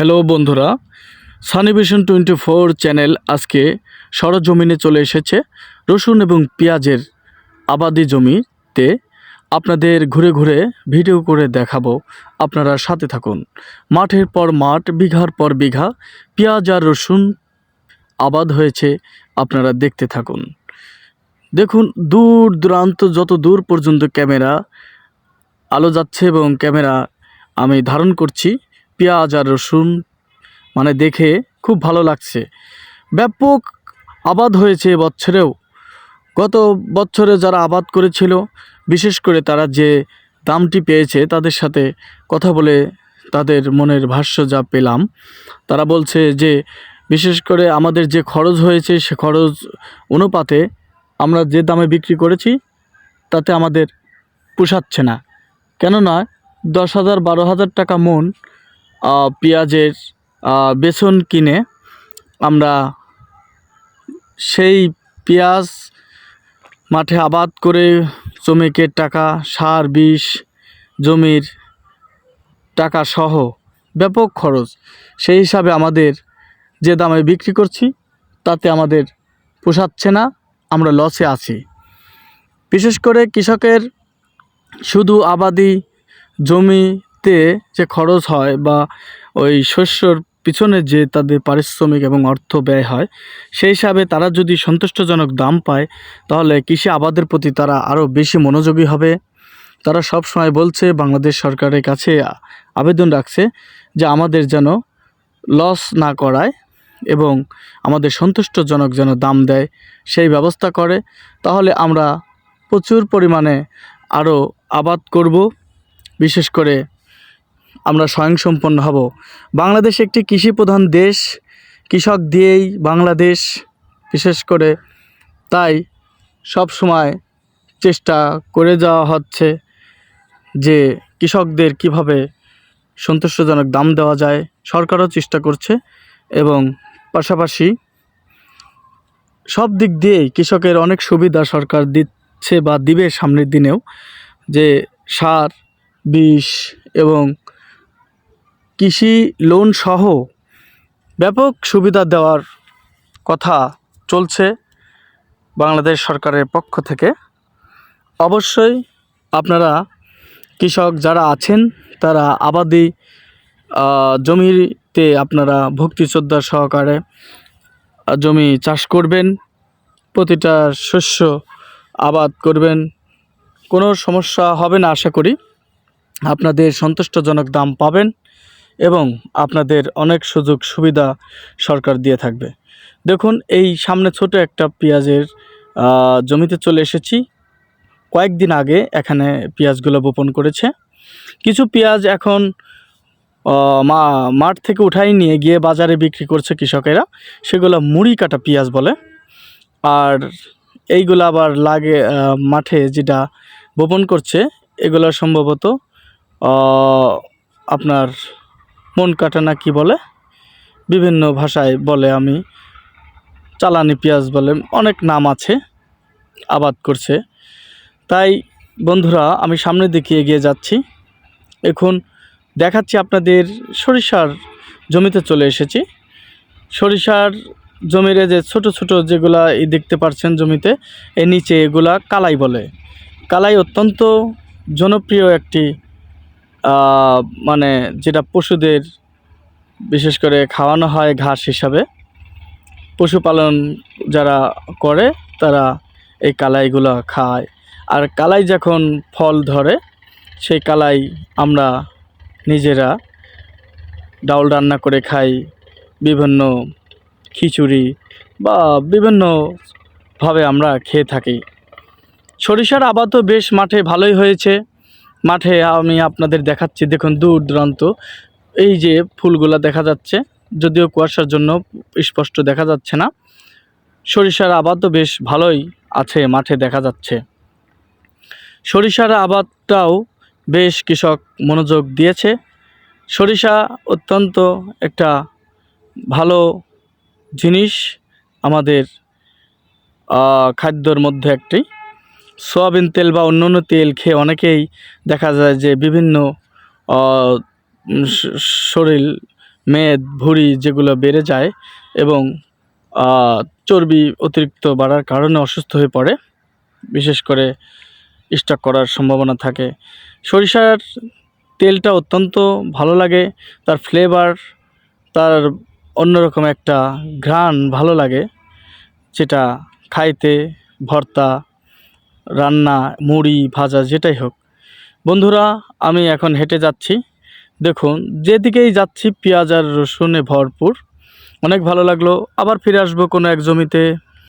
Hello বন্ধুরা সানিভিশন twenty four channel আজকে সরজমিনে চলে এসেছে। রসুন এবং পেঁয়াজের আবাদি জমিতে আপনাদের ঘুরে ঘুরে ভিডিও করে দেখাবো। আপনারা সাথে থাকুন। মাঠের পর মাঠ, বিঘার পর বিঘা, পেঁয়াজ আর রসুন আবাদ হয়েছে, আপনারা দেখতে থাকুন। দেখুন, দূর দূরান্ত, যত দূর পর্যন্ত ক্যামেরা আলো যাচ্ছে এবং ক্যামেরা আমি ধারণ করছি পেঁয়াজ আর রসুন মানে দেখে খুব ভালো লাগছে। ব্যাপক আবাদ হয়েছে বছরেও গত বছরে যারা আবাদ করেছিল, বিশেষ করে তারা যে দামটি পেয়েছে তাদের সাথে কথা বলে তাদের মনের ভাষ্য যা পেলাম, তারা বলছে যে, বিশেষ করে আমাদের যে খরচ হয়েছে সে খরচ অনুপাতে আমরা যে দামে বিক্রি করেছি, তাতে আমাদের পোষাচ্ছে না। কেননা দশ হাজার বারো হাজার টাকা মন পেঁয়াজের বেসন কিনে আমরা সেই পেঁয়াজ মাঠে আবাদ করে শ্রমিকের টাকা, সার, বিষ, জমির টাকা সহ ব্যাপক খরচ। সেই হিসাবে আমাদের যে দামে বিক্রি করছি, তাতে আমাদের পোষাচ্ছে না, আমরা লসে আছি। বিশেষ করে কৃষকের শুধু আবাদি জমিতে যে খরচ হয় বা ওই শস্যর পিছনে যে তাদের পারিশ্রমিক এবং অর্থ ব্যয় হয়, সেই হিসাবে তারা যদি সন্তুষ্টজনক দাম পায়, তাহলে কৃষি আবাদের প্রতি তারা আরও বেশি মনোযোগী হবে। তারা সব সময় বলছে, বাংলাদেশ সরকারের কাছে আবেদন রাখছে যে আমাদের যেন লস না করায় এবং আমাদের সন্তুষ্টজনক যেন দাম দেয়, সেই ব্যবস্থা করে। তাহলে আমরা প্রচুর পরিমাণে আরও আবাদ করব। বিশেষ করে আমরা স্বয়ংসম্পন্ন হব। বাংলাদেশ একটি কৃষি প্রধান দেশ, কৃষক দিয়েই বাংলাদেশ, বিশেষ করে তাই সব সময় চেষ্টা করে যাওয়া হচ্ছে যে কৃষকদের কীভাবে সন্তুষ্টজনক দাম দেওয়া যায়, সরকারও চেষ্টা করছে এবং পাশাপাশি সব দিক দিয়েই কৃষকের অনেক সুবিধা সরকার দিচ্ছে বা দিবে সামনের দিনেও যে সার, বিষ এবং কৃষি লোন সহ ব্যাপক সুবিধা দেওয়ার কথা চলছে বাংলাদেশ সরকারের পক্ষ থেকে। অবশ্যই আপনারা কৃষক যারা আছেন, তারা আবাদি জমিতে আপনারা ভক্তি শ্রদ্ধা সহকারে জমি চাষ করবেন, প্রতিটা শস্য আবাদ করবেন, কোনো সমস্যা হবে না, আশা করি। আপনাদের সন্তুষ্টজনক দাম পাবেন। এবং আপনাদের অনেক সুযোগ সুবিধা সরকার দিয়ে থাকবে। দেখুন, এই সামনে ছোট একটা পেঁয়াজের জমিতে চলে এসেছি। কয়েকদিন আগে এখানে পেঁয়াজগুলো বপন করেছে। কিছু পেঁয়াজ এখন মা, মাঠ থেকে উঠাই নিয়ে গিয়ে বাজারে বিক্রি করছে কৃষকেরা। সেগুলো মুড়ি কাটা পেঁয়াজ বলে। আর এইগুলো আবার লাগে মাঠে যেটা বপন করছে, এগুলো সম্ভবত আপনার মন কাটা না কি বলে? বিভিন্ন ভাষায় বলে আমি। চালানি পেঁয়াজ বলে অনেক নাম আছে, আবাদ করছে। তাই বন্ধুরা, আমি সামনের দিকে এগিয়ে যাচ্ছি। এখন দেখাচ্ছি আপনাদের সরিষার জমিতে চলে এসেছি। সরিষার জমির যে ছোট ছোট যেগুলা এই দেখতে পাচ্ছেন জমিতে, এর নিচে এগুলা কালাই বলে। কালাই অত্যন্ত জনপ্রিয় একটি মানে যেটা পশুদের বিশেষ করে খাওয়ানো হয় ঘাস হিসাবে, পশুপালন যারা করে তারা এই কালাইগুলো খায়। আর কালাই যখন ফল ধরে, সেই কালাই আমরা নিজেরা ডাউল রান্না করে খাই, বিভিন্ন খিচুড়ি বা বিভিন্নভাবে আমরা খেয়ে থাকি। সরিষার আবাদও বেশ মাঠে ভালোই হয়েছে। মাঠে আমি আপনাদের দেখাচ্ছি, দেখুন দূর দূরান্ত। এই যে ফুলগুলা দেখা যাচ্ছে, যদিও কুয়াশার জন্য স্পষ্ট দেখা যাচ্ছে না। সরিষার আবাদও বেশ ভালোই আছে, মাঠে দেখা যাচ্ছে। সরিষার আবাদটাও বেশ কৃষক মনোযোগ দিয়েছে। সরিষা অত্যন্ত একটা ভালো জিনিস আমাদের খাদ্যর মধ্যে একটি। সয়াবিন তেল বা অন্যান্য তেল খেয়ে অনেকেই দেখা যায় যে বিভিন্ন শরীর মেদ, ভুঁড়ি যেগুলো বেড়ে যায় এবং চর্বি অতিরিক্ত বাড়ার কারণে অসুস্থ হয়ে পড়ে। বিশেষ করে স্টক করার সম্ভাবনা থাকে। সরিষার তেলটা অত্যন্ত ভালো লাগে, তার ফ্লেভার তার অন্যরকম একটা ঘ্রাণ ভালো লাগে, যেটা খাইতে ভর্তা রান্না, মুড়ি, ভাজা, যেটাই হোক। বন্ধুরা, আমি এখন হেঁটে যাচ্ছি। দেখুন, যেদিকেই যাচ্ছি, পেঁয়াজ আর রসুনে ভরপুর। অনেক ভালো লাগল। আবার ফিরে আসব কোনো এক জমিতে।